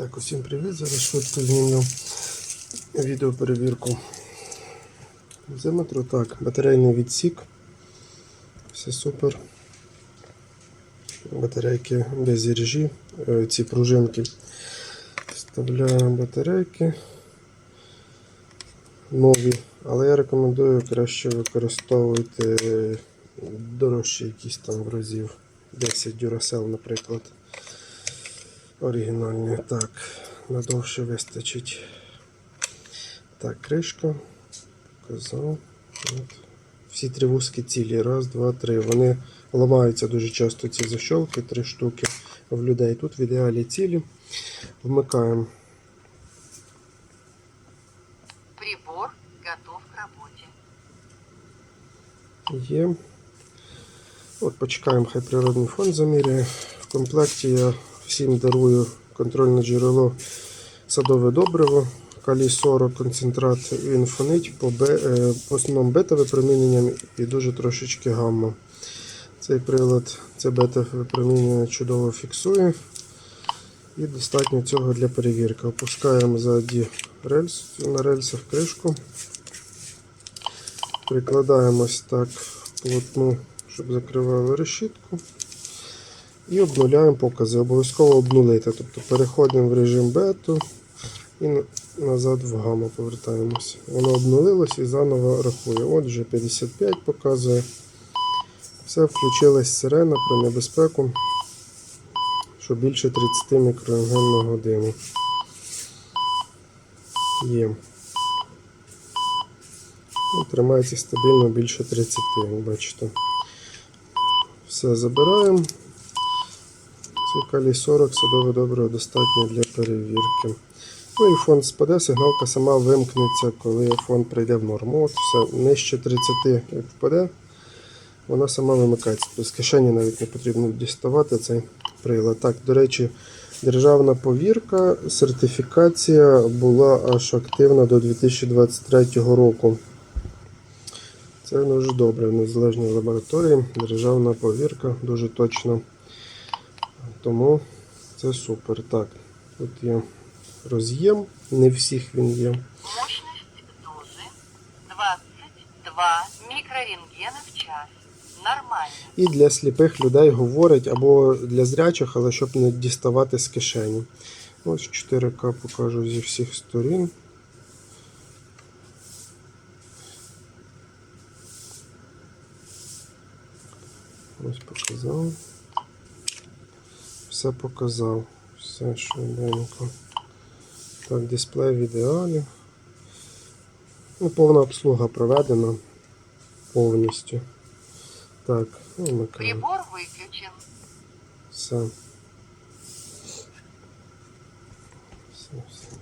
Так, усім привіт. Зараз швидко знімлю відеоперевірку дозиметру. Так, батарейний відсік. Все супер. Батарейки без іржі, е, ці пружинки. Вставляємо батарейки. Нові, але я рекомендую краще використовувати дорожчі якісь там в разів 10 Duracell, наприклад. Оригінальні. Так, надовше вистачить. Так, кришка. Показав. От. Всі три вузькі цілі. Раз, два, три. Вони ламаються дуже часто ці защолки, три штуки в людей. Тут в ідеалі цілі. Вмикаємо. Прибор готов к работе. Є. От почекаємо, хай природний фон заміряє. В комплекті я всім дарую контрольне джерело садове добриво. Калій 40 концентрат він фонить по, бе, по основному бета випроміненням і дуже трошечки гамма. Цей прилад це бета випромінення чудово фіксує. І достатньо цього для перевірки. Опускаємо ззаді рельс, на рельсах кришку. Прикладаємо ось так плотну, щоб закривали решітку. І обнуляємо покази. Обов'язково обнулити. Тобто переходимо в режим бету і назад в гамма повертаємося. Воно обнулилось і заново рахує. От вже 55 показує. Все, включилась сирена про небезпеку, що більше 30 мікроампер на годину. Є. Ну, Тримається стабільно більше 30, як бачите. Все забираємо. Цей калій 40 садове добре достатньо для перевірки. Ну і фон спаде, сигналка сама вимкнеться, коли фон прийде в норму. От все, нижче 30 як впаде, вона сама вимикається. Тобто з кишені навіть не потрібно діставати цей прилад. Так, до речі, державна повірка, сертифікація була аж активна до 2023 року. Це дуже добре в незалежній лабораторії. Державна повірка дуже точно. Тому це супер. Так, тут є роз'єм, не всіх він є. Мощность дозы 22 микрорентгена в час. Нормально. І для сліпих людей говорять або для зрячих, але щоб не діставати з кишені. Ось 4К покажу зі всіх сторін. Ось показав. Все показав. Все швиденько. Так, дисплей в ідеалі. Ну, повна обслуга проведена повністю. Так, ну, вмикаємо. Прибор виключен. Все. Все, все.